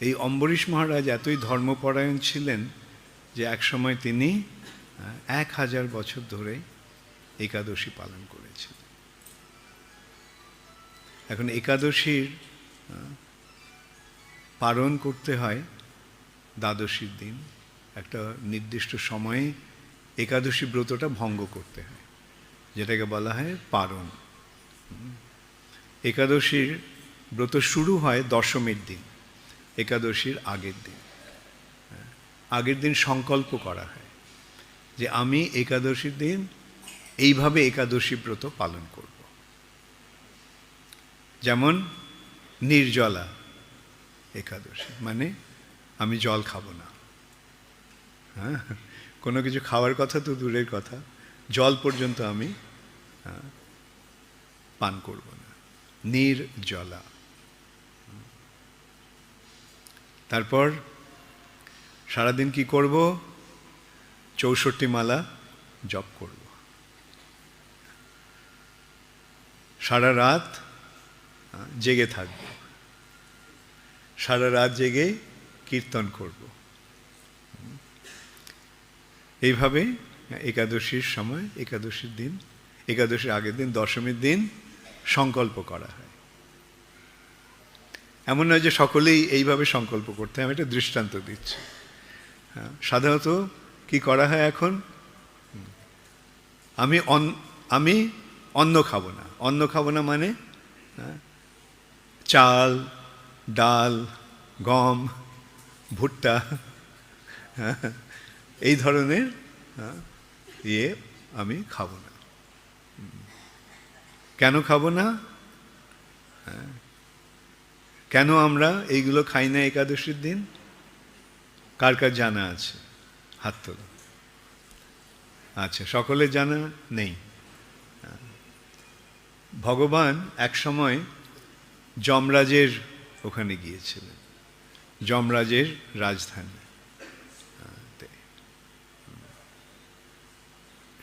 এই অম্বরীশ মহারাজ এতই ধর্মপরায়ণ ছিলেন যে একসময় তিনি এক হাজার বছর ধরে একাদশী পালন করেছিলেন। এখন একাদশীর পালন করতে হয় দ্বাদশীর দিন। একটা নির্দিষ্ট সময়ে একাদশী ব্রতটা ভঙ্গ করতে হয়, যেটাকে বলা হয় পারণ। একাদশীর ব্রত শুরু হয় দশমীর দিন। একাদশীর আগের দিন। হ্যাঁ। আগের দিন সংকল্প করা হয় যে আমি একাদশীর দিন এইভাবে একাদশী ব্রত পালন করব। যেমন নির্জলা একাদশী মানে আমি জল খাব না। হ্যাঁ কোনো কিছু খাওয়ার কথা তো দূরের কথা জল পর্যন্ত আমি হ্যাঁ, পান করব না। নির্জলা তারপর সারাদিন কি করব? চৌষট্টি মালা জপ করব। সারা রাত জেগে থাকব। সারা রাত জেগে কীর্তন করব। এইভাবে একাদশীর সময়, একাদশীর দিন, একাদশীর আগের দিন, দশমীর দিন সংকল্প করা হয়। এমন নয় যে সকলেই এইভাবে সংকল্প করতে আমি একটা দৃষ্টান্ত দিচ্ছি। হ্যাঁ, সাধারণত কি করা হয় এখন? আমি আমি অন্ন খাব না। অন্ন খাব না মানে? হ্যাঁ, চাল ডাল গম ভুট্টা হ্যাঁ, এই ধরনের হ্যাঁ, ইয়ে আমি খাব না। কেন খাব না? কেন আমরা এইগুলো খাই না একাদশীর দিন? কার কার জানা আছে? হাত তোলো। আচ্ছা সকলের জানা নেই। ভগবান এক সময় যমরাজের ওখানে গিয়েছিলেন। যমরাজের রাজধানী।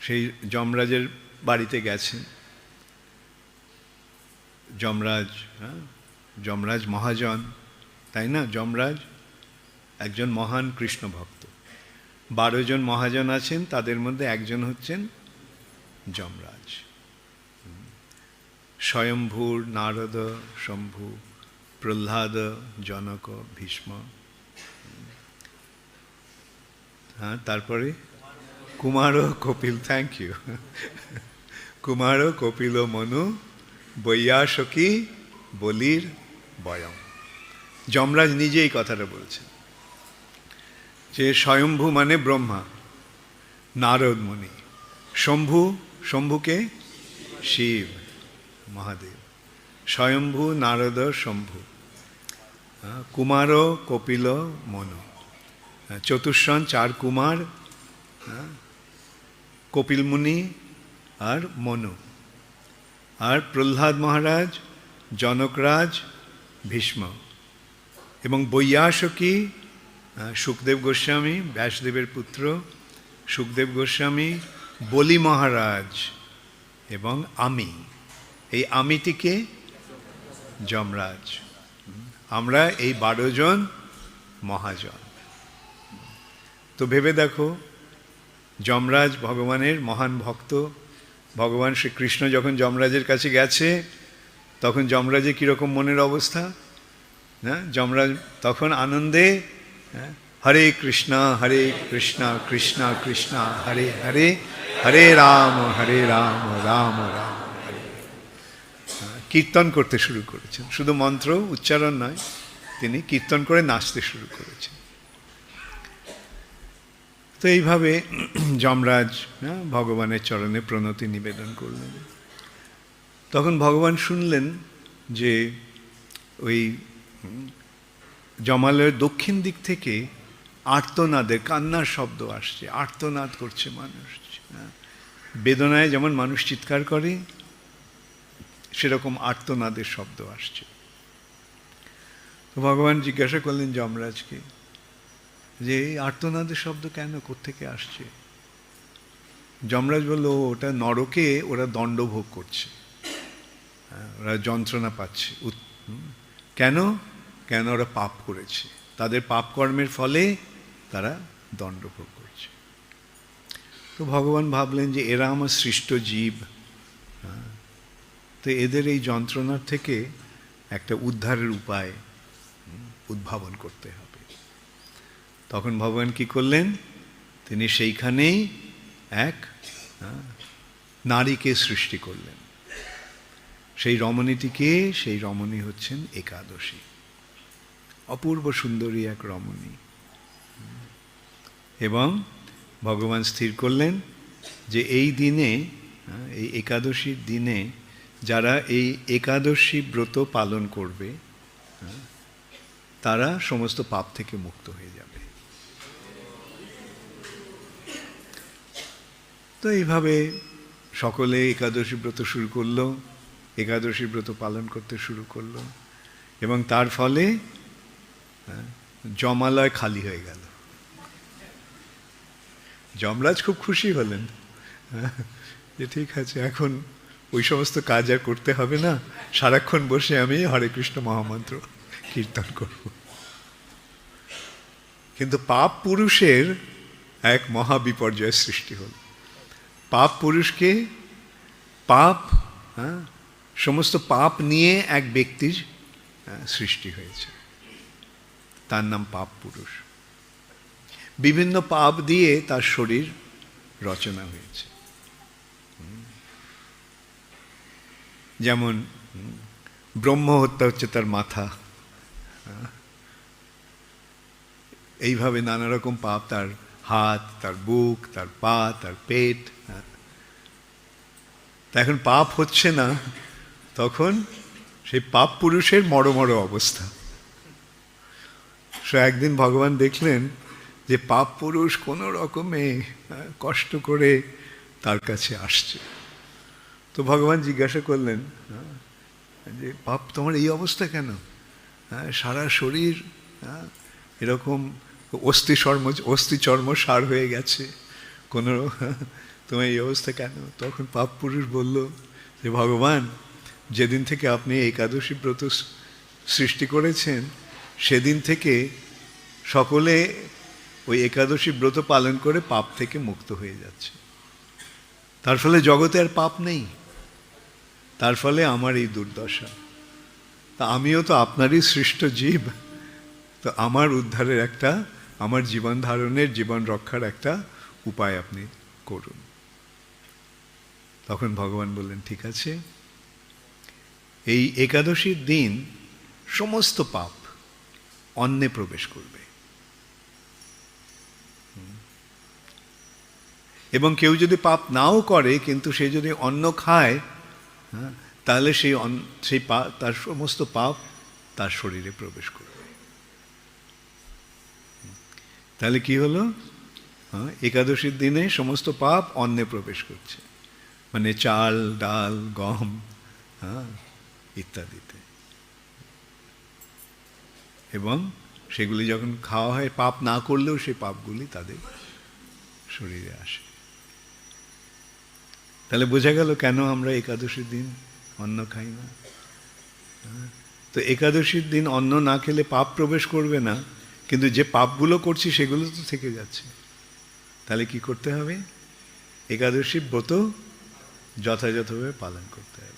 সেই যমরাজের বাড়িতে গেছেন। যমরাজ হ্যাঁ? যমরাজ মহাজন, তাই না? যমরাজ, একজন মহান কৃষ্ণ ভক্ত। বারো জন মহাজন আছেন, তাদের মধ্যে একজন হচ্ছেন যমরাজ। স্বয়ম্ভূর নারদ, শম্ভু, প্রহ্লাদ, জনক, ভীষ্ম। হ্যাঁ তারপরে? কুমার ও কপিল থ্যাংক ইউ কুমার কপিল মনু বৈয়াসকী বলির বয়ম। যমরাজ নিজে এই কথাটা বলছেন। যে স্বয়ম্ভু মানে ব্রহ্মা নারদ মুনি। শম্ভু শম্ভুকে শিব মহাদেব। স্বয়ম্ভু নারদ শম্ভু। কুমার কপিল মনু। চতুষ্ষণ চার কুমার হ্যাঁ, কপিল মুনি আর মনু। আর প্রহ্লাদ মহারাজ জনকরাজ ভীষ্ম। এবং বৈয়াসকী সুখদেব গোস্বামী, ব্যাসদেবের পুত্র, সুখদেব গোস্বামী, বলি মহারাজ এবং আমি। এই আমিটিকে যমরাজ। আমরা এই বারো জন মহাজন। তো ভেবে দেখো, যমরাজ ভগবানের মহান ভক্ত। ভগবান শ্রীকৃষ্ণ যখন যমরাজের কাছে গেছে তখন যমরাজের কীরকম মনের অবস্থা? হ্যাঁ যমরাজ তখন আনন্দে হ্যাঁ, হরে কৃষ্ণ হরে কৃষ্ণ কৃষ্ণ কৃষ্ণ হরে হরে হরে রাম হরে রাম রাম রাম হরে হ্যাঁ, কীর্তন করতে শুরু করেছেন। শুধু মন্ত্র উচ্চারণ নয় তিনি কীর্তন করে নাচতে শুরু করেছেন। তো এইভাবে যমরাজ হ্যাঁ, ভগবানের চরণে প্রণতি নিবেদন করলেন। তখন ভগবান শুনলেন যে ওই জমালয়ের দক্ষিণ দিক থেকে আর্তনাদের কান্নার শব্দ আসছে, আর্তনাদ করছে মানুষ। হ্যাঁ। বেদনায় যেমন মানুষ চিৎকার করে, সেরকম আর্তনাদের শব্দ আসছে। তো ভগবান জিজ্ঞাসা করলেন যমরাজকে যে এই আর্তনাদের শব্দ কেন কোত্থেকে আসছে? যমরাজ বলল ওটা নরকে ওরা দণ্ড ভোগ করছে। ওরা যন্ত্রণা পাচ্ছে। কেন? কেন ওরা পাপ করেছে? তাদের পাপকর্মের ফলে তারা দণ্ড ভোগ করছে। তো ভগবান ভাবলেন যে এরা আমার সৃষ্ট জীব। হ্যাঁ, তো এদের এই যন্ত্রণার থেকে একটা উদ্ধারের উপায় উদ্ভাবন করতে হবে। তখন ভগবান কি করলেন? তিনি সেইখানেই এক হ্যাঁ, নারীকে সৃষ্টি করলেন। সেই রমণীটিকে সেই রমণী হচ্ছেন একাদশী। অপূর্ব সুন্দরী এক রমণী। এবং ভগবান স্থির করলেন যে এই দিনে, এই একাদশীর দিনে যারা এই একাদশী ব্রত পালন করবে, তারা সমস্ত পাপ থেকে মুক্ত হয়ে যাবে। তো এইভাবে সকলে একাদশী ব্রত শুরু করল। একাদশী ব্রত পালন করতে শুরু করল। এবং তার ফলে হ্যাঁ, জমালয় খালি হয়ে গেল। যমরাজ খুব খুশি হলেন। হ্যাঁ, যে ঠিক আছে এখন ওই সমস্ত কাজ আর করতে হবে না। সারাক্ষণ বসে আমি হরে কৃষ্ণ মহামন্ত্র কীর্তন করব। কিন্তু পাপ পুরুষের এক মহা বিপর্যয়ের সৃষ্টি হল। পাপ পুরুষকে পাপ হ্যাঁ, সমস্ত পাপ নিয়ে এক ব্যক্তির সৃষ্টি হয়েছে। তার নাম পাপ পুরুষ। বিভিন্ন পাপ দিয়ে তার শরীর রচনা হয়েছে। যেমন ব্রহ্ম হত্যা হচ্ছে তার মাথা। এইভাবে নানা রকম পাপ, তার হাত, তার বুক, তার পা, তার পেট। তা এখন পাপ হচ্ছে না। তখন সেই পাপ পুরুষের মরো মরো অবস্থা। সো একদিন ভগবান দেখলেন যে পাপ পুরুষ কোনো রকমে কষ্ট করে তার কাছে আসছে। তো ভগবান জিজ্ঞাসা করলেন যে পাপ তোমার এই অবস্থা কেন? সারা শরীর এরকম অস্থি চর্ম অস্থি চর্ম সার হয়ে গেছে। কোনো তোমার এই অবস্থা কেন? তখন পাপ পুরুষ বলল, যে ভগবান যেদিন থেকে আপনি একাদশী ব্রত সৃষ্টি করেছেন, সেদিন থেকে সকলে ওই একাদশী ব্রত পালন করে পাপ থেকে মুক্ত হয়ে যাচ্ছে। তার ফলে জগতে আর পাপ নেই। তার ফলে আমার এই দুর্দশা। তা আমিও তো আপনারই সৃষ্ট জীব। তো আমার উদ্ধারের একটা, আমার জীবন ধারণের, জীবন রক্ষার একটা উপায় আপনি করুন। তখন ভগবান বললেন, ঠিক আছে। এই একাদশীর দিন সমস্ত পাপ অন্নে প্রবেশ করবে। এবং কেউ যদি পাপ নাও করে কিন্তু সে যদি অন্ন খায় হ্যাঁ, তাহলে সেই সেই তার সমস্ত পাপ তার শরীরে প্রবেশ করবে। তাহলে কি হলো? হ্যাঁ, একাদশীর দিনে সমস্ত পাপ অন্নে প্রবেশ করছে। মানে চাল ডাল গম হ্যাঁ ইত্যাদিতে। এবং সেগুলি যখন খাওয়া হয়, পাপ না করলেও সেই পাপগুলি তাদের শরীরে আসে। তাহলে বোঝা গেল কেন আমরা একাদশীর দিন অন্ন খাই না? তো একাদশীর দিন অন্ন না খেলে পাপ প্রবেশ করবে না, কিন্তু যে পাপগুলো করছি সেগুলো তো থেকে যাচ্ছে। তাহলে কি করতে হবে? একাদশী ব্রত যথাযথভাবে পালন করতে হবে।